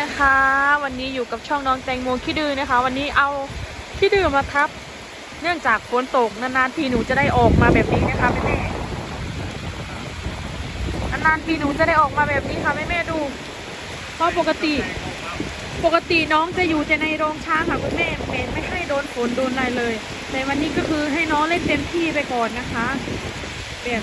นะคะ วันนี้อยู่กับช่องน้องแตงโมขี้ดื้อนะคะ วันนี้เอาขี้ดื้อมาทับ เนื่องจากฝนตกนานๆทีหนูจะได้ออกมาแบบนี้นะคะแม่แม่นานๆทีหนูจะได้ออกมาแบบนี้ค่ะแม่แม่ๆดู เพราะปกติ ปกติน้องจะอยู่แต่ในโรงช้างค่ะคุณแม่เมนไม่ให้โดนฝนโดนอะไรเลย แต่วันนี้ก็คือให้น้องเล่นเต็มที่ไปก่อนนะคะแบบ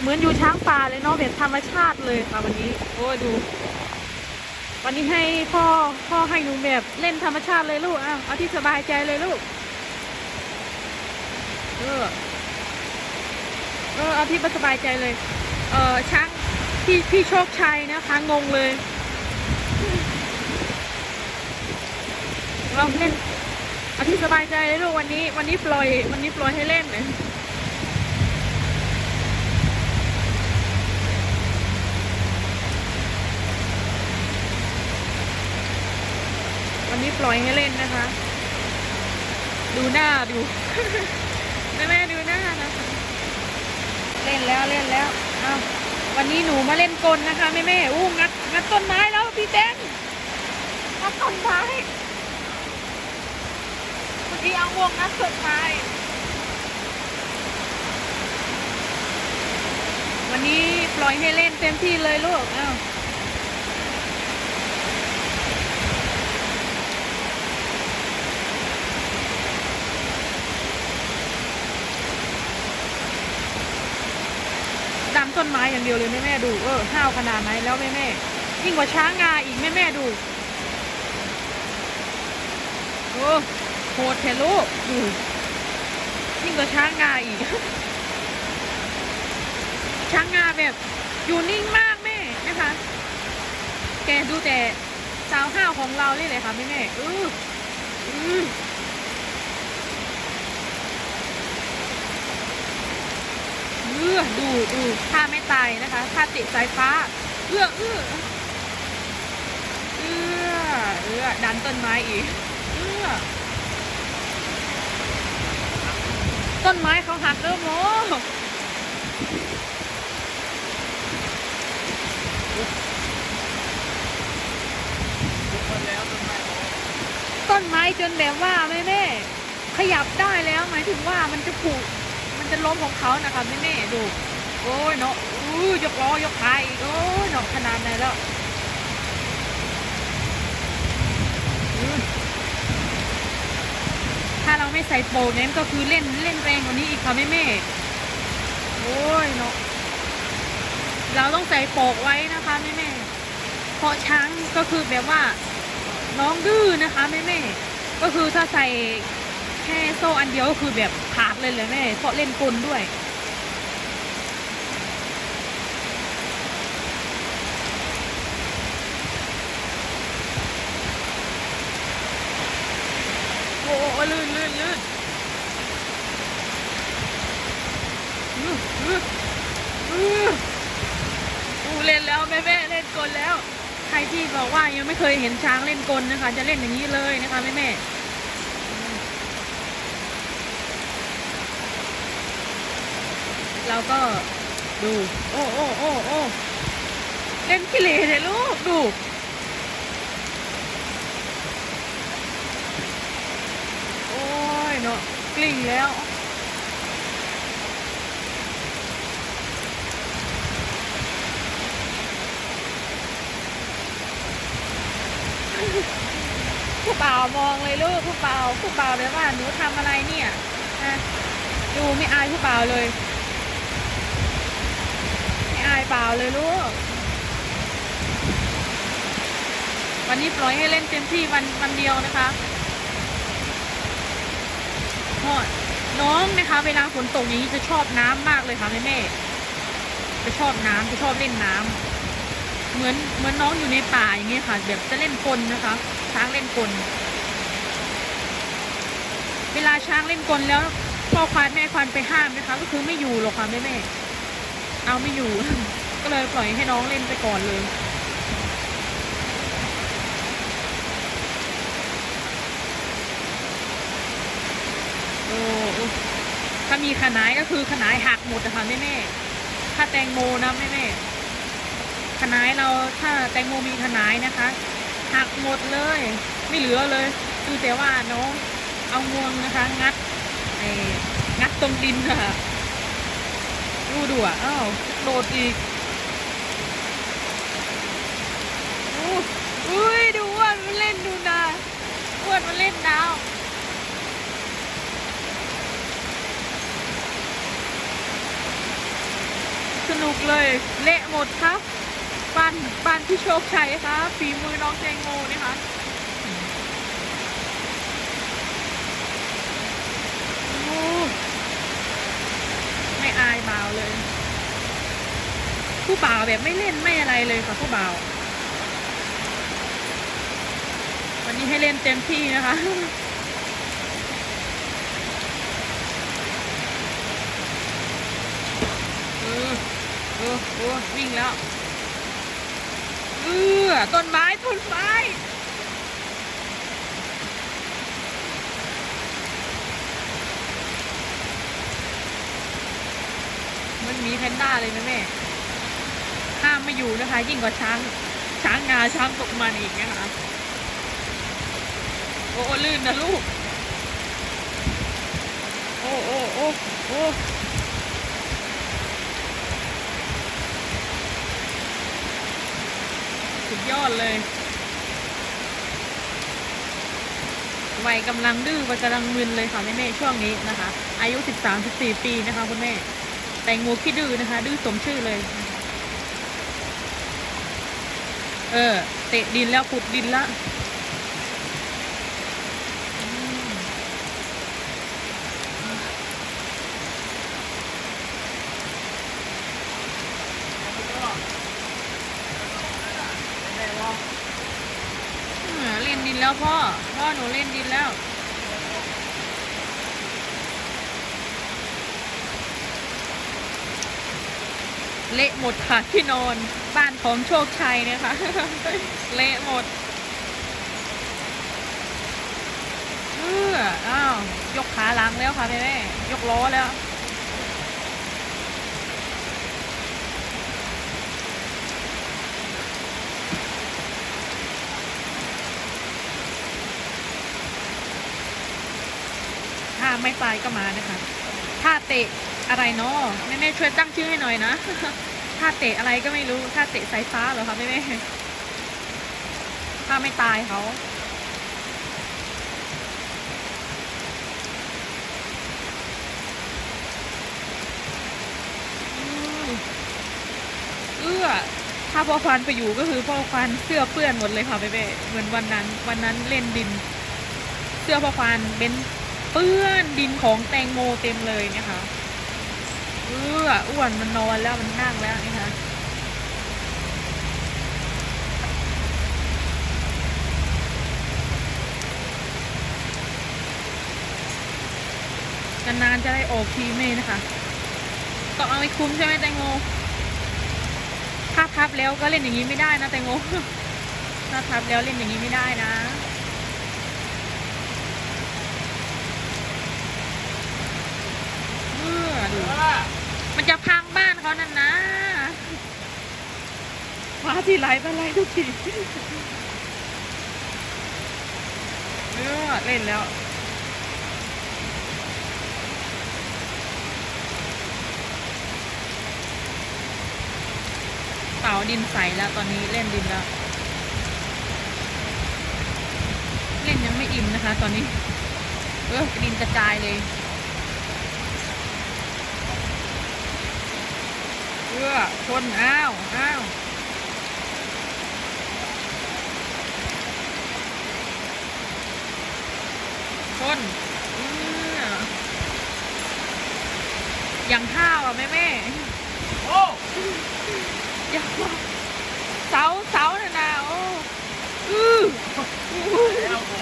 เหมือนอยู่ช้างป่าเลยเนาะแบบธรรมชาติเลยค่ะวันนี้ โอ้ดู วันนี้ให้พ่อพ่อให้หนูแบบเล่นธรรมชาติเลยลูกอ้าเอาที่สบายใจเลยลูกเออเออเอาที่สบายใจเลย เออช้างพี่พี่โชคชัยนะคะงงเลยเราเล่นเอาที่สบายใจเลยลูกวันนี้ วันนี้ปล่อย วันนี้ปล่อยให้เล่นเลย วันนี้ปล่อยให้เล่นนะคะ ดูหน้าดูแม่แม่ดูหน้านะคะ เล่นแล้วเล่นแล้วเอาวันนี้หนูมาเล่นกลนะคะแม่แม่อู้งัดงัดต้นไม้แล้วพี่แจ้งงัดต้นไม้เมื่อกี้เอาวงนัดสุดท้วันนี้ปล่อยให้เล่นเต็มที่เลยลูกอ้าว ต้นไม้อย่างเดียวเลยแม่แม่ดูเออห้าวขนาดไหนแล้วแม่แม่ยิ่งกว่าช้างงาอีกแม่แม่ดูโอ้โหดเทลูกดูยิ่งกว่าช้างงาอีก ช้างงาแบบอยู่นิ่งมากแม่นะคะแกดูแต่สาวห้าวของเรานี่เลยค่ะแม่แม่อืออือ เออดูดูท่าไม่ตายนะคะท่าติดสายฟ้า เอื้อเอื้อเอื้อเอื้อดันต้นไม้อีก เอื้อต้นไม้เขาหักเริ่มโมต้นไม้จนแบบว่าแม่แม่ขยับได้แล้วหมายถึงว่ามันจะผูก จะล้มของเขานะคะแม่แม่ๆดู โอ้ยเนาะอู้ยกล้อยกขาอีกโอ้ยเนาะขนาดไหนแล้วถ้าเราไม่ใส่โปเนี่ยมันก็คือเล่นเล่นแรงกว่านี้อีกค่ะแม่แม่โอ้ยเนาะเราต้องใส่โปกไว้นะคะแม่แม่เพราะช้างก็คือแบบว่าน้องดื้อนะคะแม่แม่ก็คือถ้าใส่ แค่โซ่อันเดียวก็คือแบบขาดเลยเลยแม่เพราะเล่นกลด้วย โอ้โอ้ลื่นลื่นลื่นอื้ออื้ออื้ออู้เล่นแล้วแม่แม่เล่นกลแล้ว ใครที่บอกว่ายังไม่เคยเห็นช้างเล่นกลนะคะ จะเล่นอย่างนี้เลยนะคะแม่แม่ เราก็ดู โอ้โอ้โอ้โอ้เล่นกิเลสเลยลูก ดูโอ้ยเนาะกลิ้งแล้วผู้บ่ามองเลยลูกผู้บ่าผู้บ่าเลยว่าหนูทำอะไรเนี่ยนะดูไม่อายผู้บ่าเลยายเปล่าเลยลูก วันนี้ปล่อยให้เล่นเต็มที่วันวันเดียวนะคะเพราะน้องนะคะ เวลาฝนตกอย่างนี้จะชอบน้ำมากเลยค่ะแม่แม่จะชอบน้ำจะชอบเล่นน้ำเหมือนเหมือนน้องอยู่ในป่าอย่างเงี้ยค่ะแบบจะเล่นกลนะคะ ช้างเล่นกลเวลาช้างเล่นกลแล้วพ่อควานแม่ควานไปห้ามนะคะ ก็คือไม่อยู่หรอกค่ะแม่แม่ เอาไม่อยู่ ก็เลยปล่อยให้น้องเล่นไปก่อนเลย โอ้ถ้ามีขนายก็คือขนายหักหมดอะคะแม่แม่ถ้าแตงโมนะแม่แม่ขนายเราถ้าแตงโมมีขนายนะคะ หักหมดเลย ไม่เหลือเลยดูแต่ว่าน้องเอางวงนะคะ งัดงัดตรงดินค่ะ ดูดูอะอ้าวโดดอีกอุ้ยดูอ้วนมันเล่นดูนะอ้วนมันเล่นดาวสนุกเลย เละหมดครับบ้านบ้านพี่โชคชัยครับฝีมือน้องแจงโมนะคะ โอ้ไม่อายบ่าวเลย ผู้บ่าวแบบไม่เล่นไม่อะไรเลยค่ะผู้บ่าว วันนี้ให้เล่นเต็มที่นะคะเออเออเออวิ่งแล้วเออต้นไม้ต้นไม้มันมีแพนด้าเลยนะแม่ ห้ามไม่อยู่นะคะ ยิ่งกว่าช้าง ช้างงาช้างตกมันอีกนะคะโอ้โอ้ลื่นนะลูก โอ้โอ้โอ้โอ้สุดยอดเลยวัยกำลังดื้อวัยกำลังมึนเลยค่ะแม่แม่ๆช่วงนี้นะคะ อายุ 13-14 ปีนะคะคุณแม่ แตงโมขี้ดื้อนะคะ ดื้อสมชื่อเลย เออ เตะดินแล้วขุดดินละเล่นดินแล้วพ่อ พ่อหนูเล่นดินแล้ว เละหมดค่ะที่นอนบ้านของโชคชัยนะคะ เละหมดเอออ้าวยกขาหลังแล้วค่ะแม่แม่ยกล้อแล้วถ้าไม่ตายก็มานะคะ ถ้าเตะ อะไรเนาะแม่แม่ๆช่วยตั้งชื่อให้หน่อยนะถ้าเตะอะไรก็ไม่รู้ถ้าเตะสายฟ้าเหรอคะแม่แม่ๆถ้าไม่ตายเขาเอื้อถ้าพ่อควันไปอยู่ก็คือพ่อควันเสื้อเปื้อนหมดเลยค่ะแม่แม่เหมือนวันนั้น วันนั้นเล่นดิน เสื้อพ่อควันเป็นเปื้อนดินของแตงโมเต็มเลยเนี่ยค่ะ เอออ้วนมันนอนแล้วมันนั่งแล้วนี่ค่ะนานๆจะได้ออกทีเมนะคะต้องเอาไปคุ้มใช่ไหมแตงโมถ้าทับแล้วก็เล่นอย่างนี้ไม่ได้นะแตงโมถ้าทับแล้วเล่นอย่างนี้ไม่ได้นะเออดู มันจะพังบ้านเขานั่นนะมาที่ไรเป็นไรทุกทีเออเล่นแล้วเต่าดินใสแล้วตอนนี้เล่นดินแล้ว เล่นยังไม่อิ่มนะคะ ตอนนี้ เออดินกระจายเลย เพื่อชนอ้าวอ้าวชนอื้ออย่างข้าวอะแม่แม่โอ้อย่างเสาเสาน่ะนะโอ้อืออื้อแล้วโอ้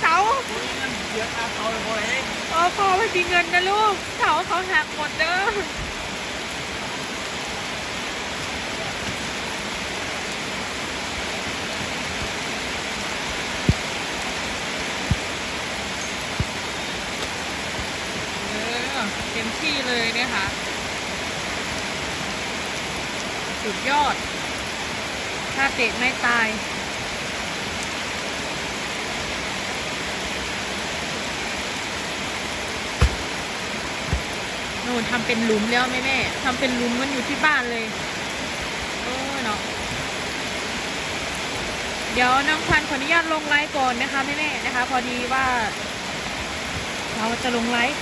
เสาตัวนี้มันเสียค่าเขาเลยพอเองเออพอไม่มีเงินนะลูกเสาเขาหักหมดเด้อเอ ดีเลยเนะค่ะสุดยอด ถ้าเตะไม่ตาย โน่นทำเป็นหลุมแล้วแม่แม่ทำเป็นหลุมมันอยู่ที่บ้านเลย โอ้ยเนาะ เดี๋ยวน้องพันขออนุญาตลงไลฟ์ก่อนนะคะแม่แม่นะคะ พอดีว่า เราจะลงไลฟ์ก่อน